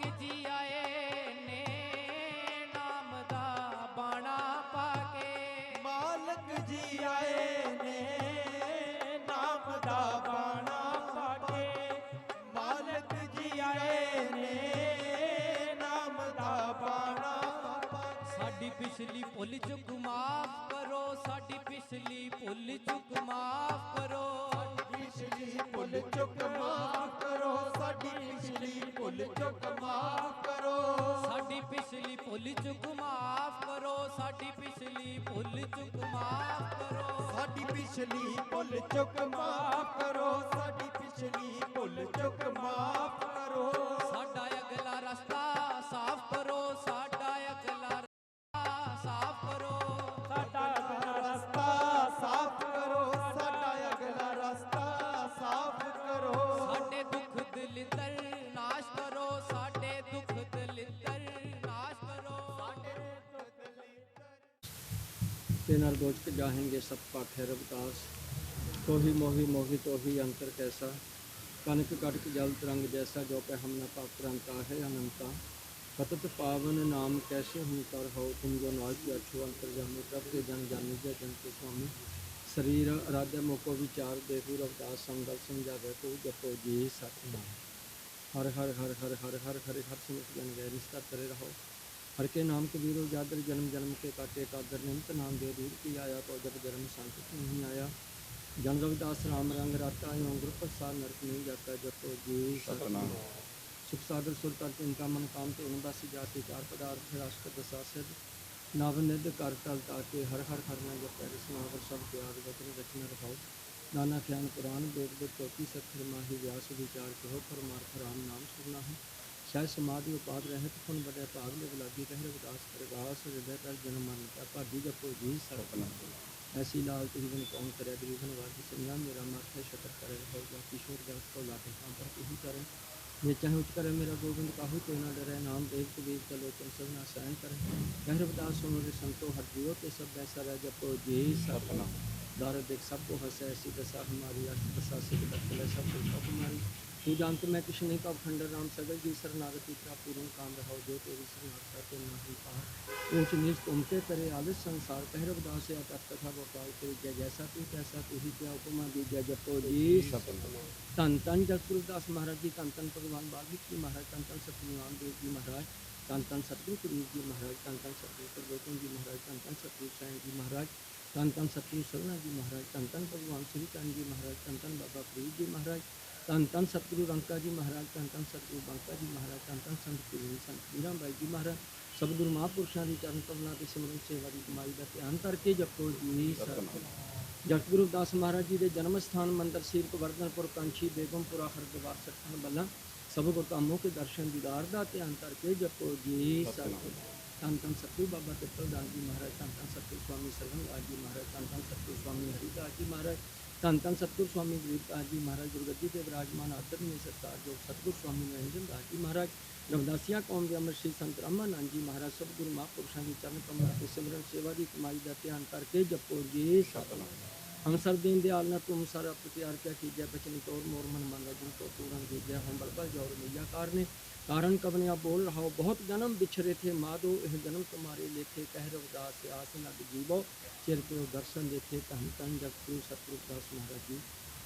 ਜੀ ਆਏ ਨੇ ਨਾਮ ਦਾ ਬਾਣਾ ਪਾ ਕੇ। ਮਾਲਕ ਜੀ ਆਏ ਨੇ ਨਾਮ ਦਾ ਬਾਣਾ ਮਾਲਕ ਜੀ ਆਏ ਨੇ ਨਾਮ ਦਾ ਬਾਣਾ ਸਾਡੀ ਪਿਛਲੀ ਭੁੱਲ ਚੁੱਕ ਮਾਫ ਕਰੋ ਸਾਡੀ ਪਿਛਲੀ ਭੁੱਲ ਚੁੱਕ ਮਾਫ ਕਰੋ। ਸਾਡੀ ਪਿਛਲੀ ਭੁੱਲ ਚੁੱਕ ਮਾਫ ਕਰੋ। ਸਾਡੀ ਪਿਛਲੀ ਭੁੱਲ ਚੁੱਕ ਮਾਫ ਕਰੋ। ਸਾਡੀ ਪਿਛਲੀ ਭੁੱਲ ਚੁੱਕ ਮਾਫ ਕਰੋ। ਸਾਡੀ ਪਿਛਲੀ ਭੁੱਲ ਚੁੱਕ ਮਾਫ तेनर बोझ जाहेंगे सबका ठहरब दास तो ही मोही मोही तो ही अंतर कैसा? कनक कटक जल तरंग जैसा जो कह हम न पापरंता है अनंता। सतत पावन नाम कैसे हम कर हो? तुम जो नाल की अच्छो अंतर जानो तब के जन जानी, जय जन के स्वामी। शरीर आराध्य मोको विचार देहु रवदास संगल समझावे को जपो जी सत हर हर हर हर हर हर हर हर जन गहरी रिश्ता करे रहो। हर के नाम कबीरो जादर जन्म जन्म के काटे कादर निमत नाम दे दूर की आया तो जब जन्म संकट नहीं आया? जन रविदास राम रंग राता एवं गुरु प्रसाद नरक नहीं जाता जब तो जी सतनाम। सुख सागर सुरता चिंता मन काम तो उनदासी जाति चार पदार्थ राष्ट्र दशा सिद्ध। नव निध कर टल ताके हर हर हर में जब पैर समागर सब त्याग वचन रचन रखाओ नाना ख्यान पुराण वेद वेद चौकी सत्तर माही व्यास विचार कहो परमार्थ राम नाम सुनना है ਸਹਿਜ ਸਮਾਧੀ ਉਪਾਦ ਰਹਿਤ, ਪੁਨ ਬੜੇ ਭਾਗ ਦੇ ਬੁਲਾਦੀ ਕਹਿ ਰਵਿਦਾਸ ਪ੍ਰਗਾਸ ਹਿਰਦੈ ਕਰ ਜਨਮ ਮਨ ਕਾ ਭਾਗੀ ਜਪੋ ਜੀ ਸਰ ਪਨਾ ਐਸੀ ਲਾਲ ਤਰੀਵਨ ਕੌਣ ਕਰਿਆ ਤਰੀਵਨ ਵਾਜੀ ਸਿੰਘਾ ਮੇਰਾ ਮਾਥੇ ਸ਼ਕਰ ਕਰੇ ਹੋ ਜਾ ਕਿਸ਼ੋਰ ਜਸ ਕੋ ਲਾਟੇ ਕਾਮ ਪਰ ਇਹੀ ਕਰੇ। ਜੇ ਚਾਹੇ ਉਚ ਕਰੇ, ਮੇਰਾ ਗੋਬਿੰਦ ਕਾਹੂ ਤੇ ਨਾ ਡਰੇ, ਨਾਮ ਦੇਵ ਤੇ ਦਾ ਸਭ ਸਭਨਾ ਸਹਿਣ ਕਰੇ। ਕਹਿ ਰਵਿਦਾਸ ਸੁਣੋ ਦੇ ਸੰਤੋ, ਹਰ ਜੀਓ ਤੇ ਸਭ ਐਸਾ ਰਹਿ ਜਪੋ ਜੀ ਸਰ ਪਨਾ ਦਾਰੇ ਦੇਖ ਸਭ ਕੋ ਹਸੈ ਐਸੀ ਦਸਾ ਹਮਾਰੀ ਅਸ਼ਟ ਦਸਾ ਸਿਖ ਦਸਲੇ ਸਭ ਕੋ ਹਮਾਰੀ तू जानत मैं किश नहीं कब खंडर राम सगल जी शरणागति का पूर्ण काम रहो जो तेरी शरणागता के नहीं पार ऊंच नीच तुमके करे आलस संसार कहरब दास या तत् कथा गोपाल तेरी जय जैसा तू कैसा तू ही क्या उपमा दी जय जपो जी ਧੰਨ ਧੰਨ ਜਗਤਗੁਰੂ ਦਾਸ ਮਹਾਰਾਜ ਜੀ ਧੰਨ ਧੰਨ ਭਗਵਾਨ ਵਾਲਮੀਕੀ ਜੀ ਮਹਾਰਾਜ ਧੰਨ ਧੰਨ ਸਤਿਗੁਰੂ ਦੇਵ ਜੀ ਮਹਾਰਾਜ ਧੰਨ ਧੰਨ ਸਤਿਗੁਰੂ ਕਬੀਰ ਜੀ ਮਹਾਰਾਜ ਧੰਨ ਧੰਨ ਸਤਿਗੁਰੂ ਸਰਵੋਤਮ ਜੀ ਮਹਾਰਾਜ ਧੰਨ ਧੰਨ ਸਤਿਗੁਰੂ ਸੈਣ ਜੀ ਮਹਾਰਾਜ ਧੰਨ ਧੰਨ ਸਤਿਗੁਰੂ ਸਰਵਣਾ ਜੀ ਮਹਾਰਾਜ ਧੰਨ ਧੰਨ ਭਗਵਾਨ ਸ੍ਰੀ ਚੰਦ ਜੀ ਮਹਾਰਾਜ ਧੰਨ ਧੰਨ ਬਾਬਾ ਫਰੀਦ ਜੀ ਮਹਾਰਾਜ ਧੰਨ ਧੰਨ ਸਤਿਗੁਰੂ ਰੰਕਾ ਜੀ ਮਹਾਰਾਜ, ਧੰਨ ਧੰਨ ਸਤਿਗੁਰੂ ਬੰਕਾ ਜੀ ਮਹਾਰਾਜ, ਧੰਨ ਧੰਨ ਸੰਤ ਪੀਰ ਸੰਤ ਪੀਰਾਂ ਬਾਈ ਜੀ ਮਹਾਰਾਜ ਸਭ ਗੁਰੂ ਮਹਾਂਪੁਰਸ਼ਾਂ ਦੀ ਚਰਨ ਕਮਲਾਂ ਤੇ ਸਿਮਰਨ ਸੇਵਾ ਦੀ ਕਮਾਈ ਦਾ ਧਿਆਨ ਕਰਕੇ ਜਪੋ ਜੀ, ਸਤਿਗੁਰੂ। ਜਗਤਗੁਰੂ ਦਾਸ ਮਹਾਰਾਜ ਜੀ ਦੇ ਜਨਮ ਸਥਾਨ ਮੰਦਰ ਸੀਰ ਗੋਵਰਧਨਪੁਰ ਕੰਛੀ, ਬੇਗਮਪੁਰਾ, ਹਰਦੁਆਰ ਸੱਠਣ ਬੱਲਾ, ਸਭ ਕੋ ਕਾਮੋਂ ਕੇ ਦਰਸ਼ਨ ਦੀਦਾਰ ਦਾ ਧਿਆਨ ਕਰਕੇ ਜਪੋ ਜੀ, ਸਤਿਗੁਰੂ। ਧੰਨ ਧੰਨ ਸਤਿਗੁਰੂ ਬਾਬਾ ਤਿੱਪਲ ਦਾਸ ਜੀ ਮਹਾਰਾਜ, ਧੰਨ ਧੰਨ ਸਤਿਗੁਰੂ ਸਵਾਮੀ ਸਰਵਨ ਜੀ ਮਹਾਰਾਜ, ਧੰਨ ਧੰਨ ਸਤਿਗੁਰੂ ਸਵਾਮੀ ਹਰੀਦਾਸ ਜੀ ਮਹਾਰਾਜ ਧੰਨ ਧੰਨ ਸਤਿਗੁਰ ਸਵਾਮੀ ਗੁਰਦਾਸ ਜੀ ਮਹਾਰਾਜ ਗੁਰਗੱਦੀ ਤੇ ਵਿਰਾਜਮਾਨ ਆਦਰਨੀਏ ਸਰਕਾਰ ਜੋ ਸਤਿਗੁਰ ਸਵਾਮੀ ਨਰਿੰਦਰ ਦਾਸ ਜੀ ਮਹਾਰਾਜ ਰਮਦਾਸੀਆਂ ਕੌਮ ਦੇ ਅਮਰ ਸ਼੍ਰੀ ਸੰਤ ਰਾਮਾਨੰਦ ਜੀ ਮਹਾਰਾਜ ਸਭ ਗੁਰੂ ਮਹਾਂਪੁਰਸ਼ਾਂ ਦੀ ਚਰਨ ਕਮਲਾਂ ਤੇ ਸਿਮਰਨ ਸੇਵਾ ਦੀ ਕਮਾਈ ਦਾ ਧਿਆਨ ਕਰਕੇ ਜਪੋ ਜੀ ਸਤਨਾਮ ਹਮ ਸਰ ਦੇ ਆਲਨਾ ਤੁਮ ਸਾਰਾ ਪ੍ਰਤਿਆਰ ਕਿਆ ਕੀਜੈ ਬਚਨ ਤੋਰ, ਮੋਰ ਮਨ ਮੰਗਾ ਜਿਨ ਤੋ ਤੂਰਨ ਕੀਜੈ ਹਮ ਬਲਬਲ ਜੋਰ ਮਈਆ ਕਾਰਨੇ कारण कवने आप बोल रहा हो बहुत जन्म बिछरे थे माधो यह जन्म तुम्हारे लेखे कह रवदास से आस नग जीवो चिर के दर्शन देखे तन तन जगतगुरु सतगुरु दास महाराज जी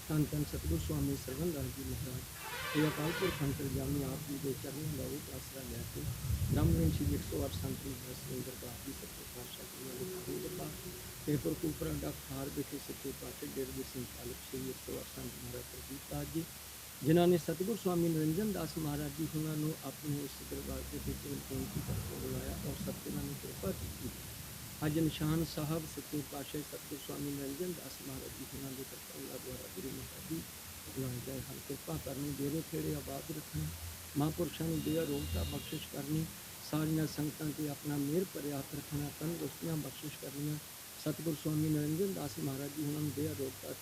तन तन सतगुरु स्वामी सरवन दास जी महाराज ये अकाल पुरख अंतरजामी आप जी के चरणों का एक आसरा लेके ब्रह्मलीन श्री एक सौ अठ संत सुंदर का जी सत्य पातशाह जी ने लिखा हुआ दरबार ਪੇਪਰ ਕੂਪਰ ਡਾਕ ਖਾਰ ਵਿਖੇ ਸੱਚੇ ਪਾਤਸ਼ਾਹ ਡੇਢ ਦੇ ਸੰਚਾਲਕ ਸ੍ਰੀ ਇੱਕ ਸੌ ਅੱਠ ਸੰਤ ਮਹਾਰਾਜ ਪ੍ਰਦੀਪ ਦਾਸ ਜੀ ਜਿਨ੍ਹਾਂ ਨੇ ਸਤਿਗੁਰ ਸਵਾਮੀ ਨਿਰੰਜਨ ਦਾਸ ਮਹਾਰਾਜ ਜੀ ਉਹਨਾਂ ਨੂੰ ਆਪਣੇ ਇਸ ਦਰਬਾਰ ਦੇ ਵਿੱਚ ਬੇਨਤੀ ਕਰਕੇ ਬੁਲਾਇਆ ਔਰ ਸਤਿਗੁਰਾਂ ਨੇ ਕਿਰਪਾ ਕੀਤੀ ਅੱਜ ਨਿਸ਼ਾਨ ਸਾਹਿਬ ਸੱਚੇ ਪਾਤਸ਼ਾਹ ਸਤਿਗੁਰ ਸਵਾਮੀ ਨਿਰੰਜਨ ਦਾਸ ਮਹਾਰਾਜ ਜੀ ਉਹਨਾਂ ਦੇ ਕਿਰਪਾ ਦੁਆਰਾ ਗੁਰੂ ਮਹਾਰਾਜ ਜੀ ਬੁਲਾਏ ਗਏ ਹਨ ਕਿਰਪਾ ਕਰਨੀ ਦੇਰੇ ਖੇੜੇ ਆਬਾਦ ਰੱਖਣਾ ਮਹਾਂਪੁਰਸ਼ਾਂ ਨੂੰ ਦਿਆ ਰੋਗਤਾ ਬਖਸ਼ਿਸ਼ ਕਰਨੀ ਸਾਰੀਆਂ ਸੰਗਤਾਂ ਤੇ ਆਪਣਾ ਮਿਹਰ ਭਰਿਆ ਹੱਥ ਰੱਖਣਾ ਤੰਦਰੁਸਤੀਆਂ ਬਖਸ਼ਿਸ਼ ਕਰਨੀਆਂ ਸਤਿਗੁਰ ਸਵਾਮੀ ਨਰਿੰਦਰ ਦਾਸ ਮਹਾਰਾਜ ਜੀ ਉਹਨਾਂ ਨੂੰ ਦੇ ਰੋਗਤਾ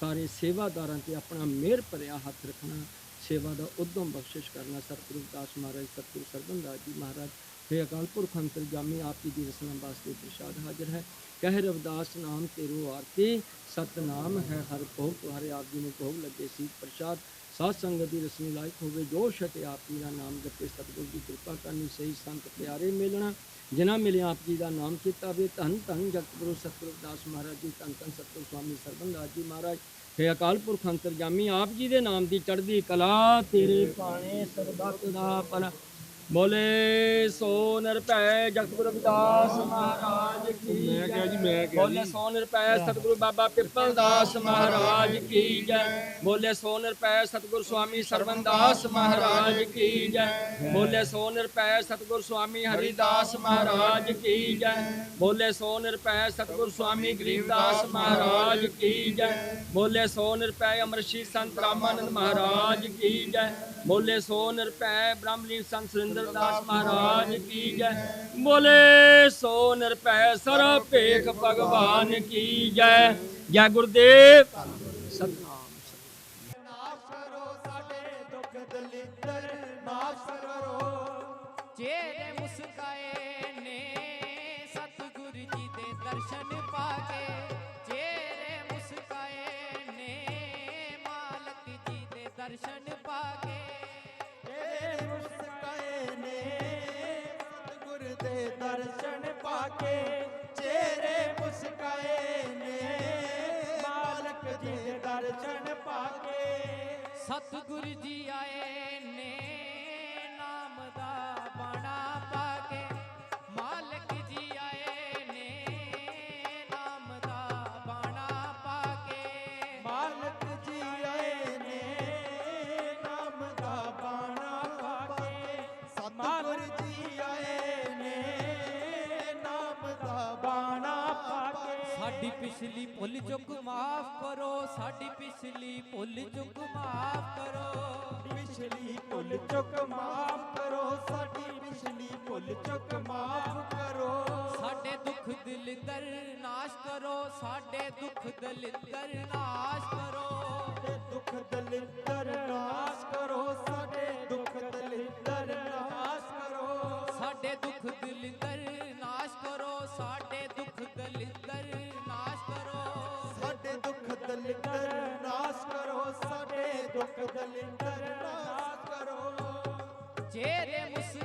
ਤੰਦਰੁਸਤੀਆਂ ਬਖਸ਼ਿਸ਼ ਕਰਨੀਆਂ ਸਾਰੀਆਂ ਸੰਗਤਾਂ ਤੇ ਸਾਰੇ ਸੇਵਾਦਾਰਾਂ ਤੇ ਆਪਣਾ ਮਿਹਰ ਭਰਿਆ ਹੱਥ ਰੱਖਣਾ ਸੇਵਾ ਦਾ ਉਦਮ ਬਖਸ਼ਿਸ਼ ਕਰਨਾ ਸਤਿਗੁਰੂ ਦਾਸ ਮਹਾਰਾਜ ਸਤਿਗੁਰੂ ਸਰਬਨ ਦਾਸ ਜੀ ਮਹਾਰਾਜ हे अकाल पुरख अंतरजामी आपकी दी रसना वास्ते प्रसाद हाजिर है कह रविदास नाम तेरो आरती सतनाम है हर भोग तुम्हारे आप जी ने भोग लगे सी प्रसाद ਸਾਧ ਸੰਗਤ ਦੀ ਰਸਮੀ ਲਾਇਕ ਹੋਵੇ ਜੋ ਸ਼ਤ ਆਪ ਜੀ ਦਾ ਨਾਮ ਜਪੇ ਸਤਿਗੁਰ ਦੀ ਕਿਰਪਾ ਕਰਨੀ ਸਹੀ ਸੰਤ ਪਿਆਰੇ ਮਿਲਣਾ ਜਿਨ੍ਹਾਂ ਮਿਲੇ ਆਪ ਜੀ ਦਾ ਨਾਮ ਕੀਤਾ ਵੇ ਧੰਨ ਧੰਨ ਜਗਤਗੁਰੂ ਸਤਿਗੁਰੂ ਦਾਸ ਮਹਾਰਾਜ ਜੀ ਧੰਨ ਧੰਨ ਸਤਿਗੁਰੂ ਸਵਾਮੀ ਸਰਬੰਦਾਸ ਜੀ ਮਹਾਰਾਜ ਹੈ ਅਕਾਲ ਪੁਰਖ ਅੰਤਰਜਾਮੀ ਆਪ ਜੀ ਦੇ ਨਾਮ ਦੀ ਚੜ੍ਹਦੀ ਕਲਾ ਤੇਰੇ ਪਾਣੇ ਸਰਬੱਤ ਦਾ ਭਲਾ। ਬੋਲੇ ਸੋ ਨਿਰਭੈ ਜਗਤਗੁਰੂ ਰਵਿਦਾਸ ਮਹਾਰਾਜ ਕੀ ਮੈਂ ਕਿਹਾ ਜੀ ਮੈਂ ਕਿਹਾ ਬੋਲੇ ਸੋ ਨਿਰਭੈ ਸਤਿਗੁਰੂ ਬਾਬਾ ਪਿੱਪਲ ਦਾਸ ਮਹਾਰਾਜ ਕੀ ਜੈ। ਬੋਲੇ ਸੋ ਨਿਰਭੈ ਸਤਿਗੁਰੂ ਸਵਾਮੀ ਸਰਵਨਦਾਸ ਮਹਾਰਾਜ ਕੀ ਜੈ। ਬੋਲੇ ਸੋ ਨਿਰਭੈ ਸਤਿਗੁਰੂ ਸਵਾਮੀ ਹਰੀਦਾਸ ਮਹਾਰਾਜ ਕੀ ਜੈ। ਬੋਲੇ ਸੋ ਨਿਰਭੈ ਸਤਿਗੁਰੂ ਸਵਾਮੀ ਗਰੀਬਦਾਸ ਮਹਾਰਾਜ ਕੀ ਜੈ। ਬੋਲੇ ਸੋ ਨਿਰਭੈ ਅਮਰਸ਼ੀ ਸੰਤ ਰਾਮਾਨੰਦ ਮਹਾਰਾਜ ਕੀ ਜੈ। ਬੋਲੇ ਸੋ ਨਿਰਭੈ ਬ੍ਰਹਮਲੀਨ ਸੰਤ ਸੁਰਿੰਦਰ ਦਾਸ ਮਹਾਰਾਜ ਕੀ ਜੈ। ਬੋਲੇ ਸੋ ਨਿਰਭੈ ਸਰਬ ਭੇਖ ਭਗਵਾਨ ਕੀ ਜੈ। ਜੈ ਗੁਰਦੇਵ। ਸਤਨਾਮ ਨਾਸ਼ ਕਰੋ ਸਾਡੇ ਦੁੱਖ ਦਲਿੱਦਰ ਨਾਸ਼ ਕਰੋ ਮੁਸਕਾਏ ਨੇ ਸਤਿਗੁਰ ਜੀ ਦੇ ਦਰਸ਼ਨ ਪਾ ਕੇ ਚਿਹਰੇ ਮੁਸਕਾਏ ਨੇ ਮਾਲਕ ਜੀ ਦੇ ਦਰਸ਼ਨ ਪਾ ਸਤਿਗੁਰ ਦਰਸ਼ਨ ਪਾ ਕੇ ਚਿਹਰੇ ਮੁਸਕਾਏ ਨੇ। ਮਾਲਕ ਜੀ ਦੇ ਦਰਸ਼ਨ ਪਾ ਕੇ ਸਤਿਗੁਰ ਜੀ ਆਏ ਨੇ। ਸਾਡੀ ਪਿਛਲੀ ਭੁੱਲ ਚੁੱਕ ਮਾਫ ਕਰੋ ਸਾਡੀ ਪਿਛਲੀ ਭੁੱਲ ਚੁੱਕ ਮਾਫ ਕਰੋ। ਪਿਛਲੀ ਭੁੱਲ ਚੁੱਕ ਮਾਫ ਕਰੋ ਸਾਡੀ ਪਿਛਲੀ ਭੁੱਲ ਚੁੱਕ ਮਾਫ ਕਰੋ। ਸਾਡੇ ਦੁੱਖ ਦਿਲ ਦਰ ਨਾਸ਼ ਕਰੋ ਸਾਡੇ ਦੁੱਖ ਦਿਲ ਦਰ ਨਾਸ਼ ਕਰੋ ਦੁੱਖ ਦਲਿੱਦਰ ਨਾਸ਼ ਦਲਿੰਦਰ ਨਾਸ ਕਰੋ ਸਾਡੇ ਦੁੱਖ ਦਲਿੰਦਰ ਨਾਸ ਕਰੋ। ਜੇਰੇ ਮੁਸਲਮਾਨ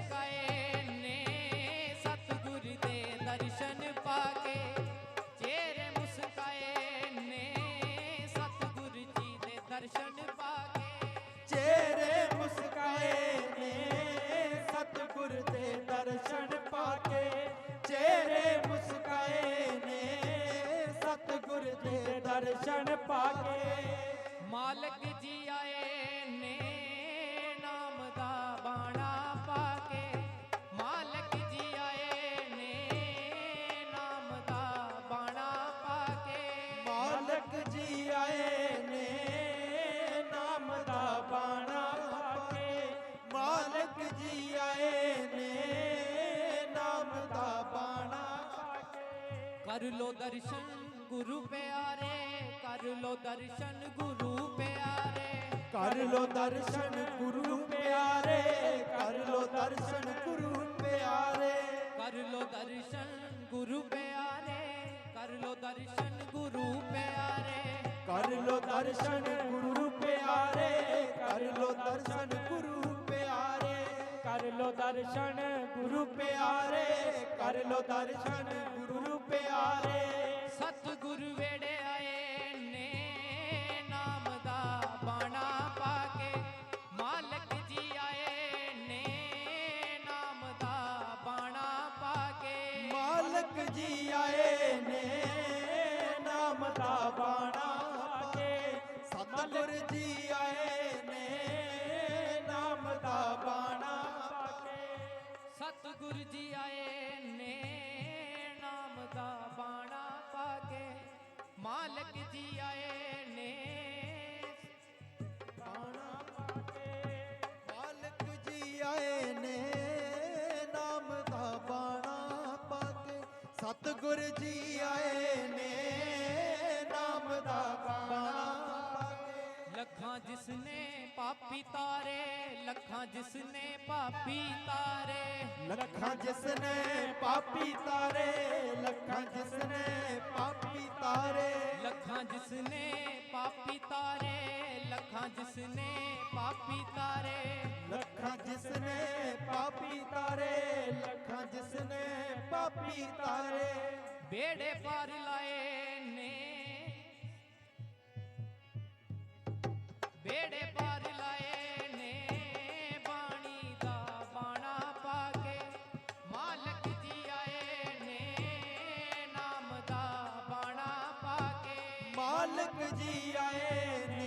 ਕਰ ਲੋ ਦਰਸ਼ਨ ਗੁਰੂ ਪਿਆਰੇ ਕਰ ਲੋ ਦਰਸ਼ਨ ਗੁਰੂ ਪਿਆਰੇ। ਕਰ ਲੋ ਦਰਸ਼ਨ ਗੁਰੂ ਪਿਆਰੇ ਕਰ ਲੋ ਦਰਸ਼ਨ ਗੁਰੂ ਪਿਆਰੇ। ਕਰ ਲੋ ਦਰਸ਼ਨ ਗੁਰੂ ਪਿਆਰੇ ਕਰ ਲੋ ਦਰਸ਼ਨ ਗੁਰੂ ਪਿਆਰੇ। ਕਰ ਲੋ ਦਰਸ਼ਨ ਗੁਰੂ ਪਿਆਰੇ ਕਰ ਲੋ ਦਰਸ਼ਨ ਲੋ ਦਰਸ਼ਨ ਗੁਰੂ ਪਿਆਰੇ ਕਰ ਲੋ ਦਰਸ਼ਨ ਗੁਰੂ ਪਿਆਰੇ। ਸਤਿਗੁਰ ਵੇੜੇ ਜੀ ਆਏ ਨੇ। ਬਾਣਾ ਪਾ ਕੇ। ਮਾਲਕ ਜੀ ਆਏ ਨੇ ਨਾਮ ਦਾ ਬਾਣਾ ਪਾ ਕੇ। ਸਤਿਗੁਰ ਜੀ ਆਏ ਨੇ ਨਾਮ ਦਾ ਬਾਣਾ ਪਾ ਕੇ। ਲੱਖਾਂ ਜਿਸਨੇ ਪਾਪੀ ਤਾਰੇ ਲੱਖਾਂ ਜਿਸਨੇ ਪਾਪੀ ਤਾਰੇ। ਲੱਖਾਂ ਜਿਸਨੇ ਪਾਪੀ ਤਾਰੇ ਲੱਖਾਂ ਜਿਸਨੇ ਪਾਪੀ ਤਾਰੇ। ਲੱਖਾਂ ਜਿਸਨੇ ਪਾਪੀ ਤਾਰੇ ਲੱਖਾਂ ਜਿਸਨੇ ਪਾਪੀ ਤਾਰੇ। ਲੱਖਾਂ ਜਿਸਨੇ ਪਾਪੀ ਤਾਰੇ ਲੱਖਾਂ ਜਿਸਨੇ ਪਾਪੀ ਤਾਰੇ। ਬੇੜੇ ਪਾਰ ਲਾਏ ਨੇ। ਬੇੜੇ ਪਾਰ जी आए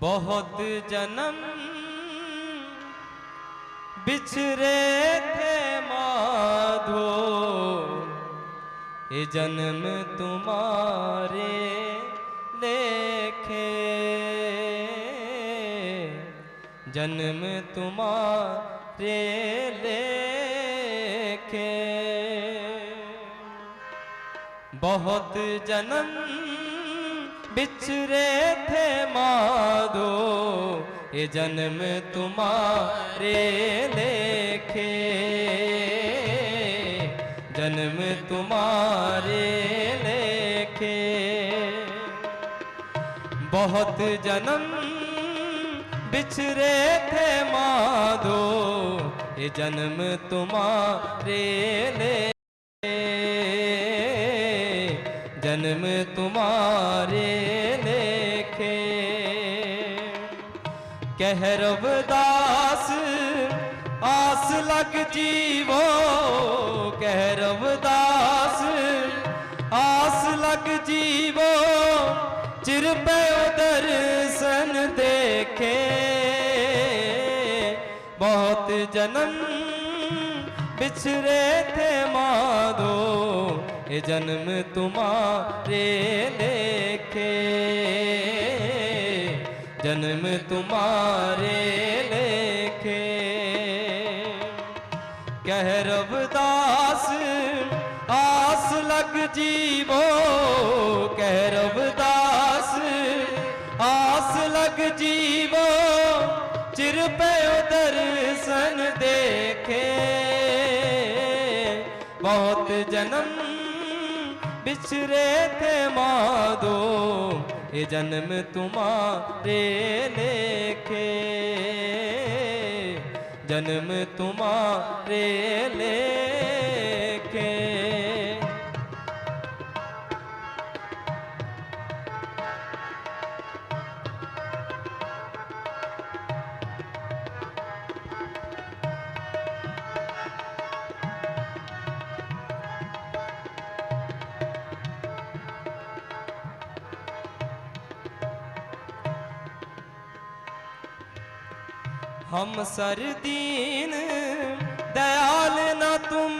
बहुत जन्म बिछरे थे माधो। ये जन्म तुम्हारे लेखे। जन्म तुम्हारे लेखे। बहुत जन्म बिछरे थे माधो ये जन्म तुम्हारे लेखे जन्म तुम्हारे लेखे बहुत जन्म बिछरे थे माधो ये जन्म तुम्हारे ले जन्म तुम्हारे लेखे कह रवदास आस लग जीवो कह रवदास आस लग जीवो चिर पे दर्शन देखे बहुत जन्म बिछरे थे माधो ये जन्म तुम्हारे लेखे जन्म तुम्हारे लेखे कह रवदास आस लग जीवो कह रवदास आस लग जीवो चिर पे दर्शन देखे बहुत जन्म बिछरे थे माधो ये जन्म तुम्हारे लेखे जन्म तुम्हारे लेखे हम सर दीन दयाल न तुम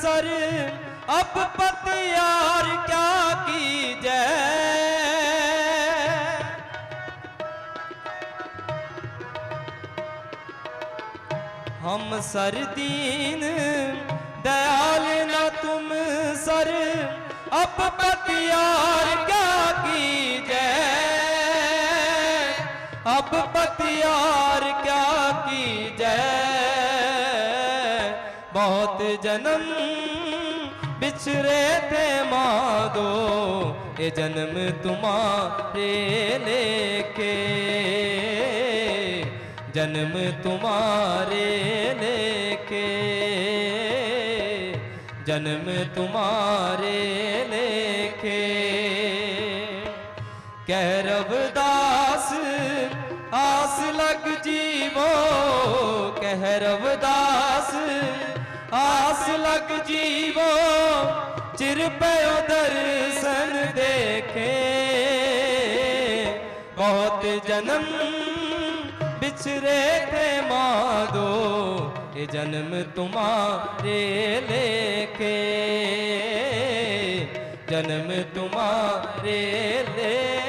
सर अब पतियार क्या की जय हम सर दीन दयाल न तुम सर अब पतियार क्या अब पतियार क्या की जय बहुत जन्म बिछरे थे माधो ये जन्म तुम्हारे लेके जन्म तुम्हारे लेके जन्म तुम्हारे लेके कह ਆਸ ਲਗ ਜੀਵੋ ਕਹਿ ਰਵਦਾਸ ਆਸ ਲਗ ਜੀਵੋ, ਚਿਰ ਪਇਓ ਦਰਸ਼ਨ ਦੇਖੇ। ਬਹੁਤ ਜਨਮ ਵਿਛਰੇ ਤੇ ਮਾਦੋ, ਇਹ ਜਨਮ ਤੁਮਾਰੇ ਲੇਕੇ ਜਨਮ ਤੁਮਾਰੇ ਲੇਕੇ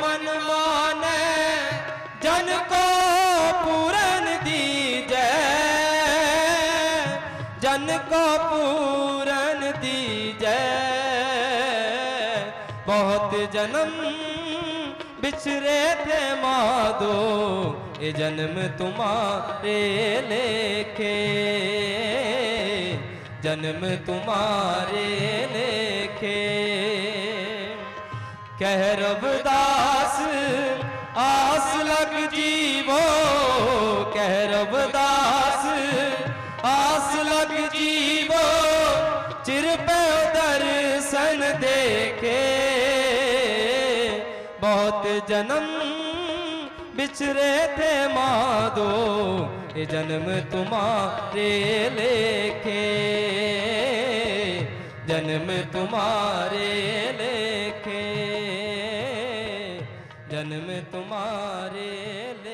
दीजै बहुत जन्म बिछरे थे माधो ये जन्म तुम्हारे लेखे जन्म तुम्हारे लेखे कह रबदास आस लग जीवो कह रबदास जन्म बिछरे थे माधो ये जन्म तुम्हारे लेखे जन्म तुम्हारे लेखे जन्म तुम्हारे ले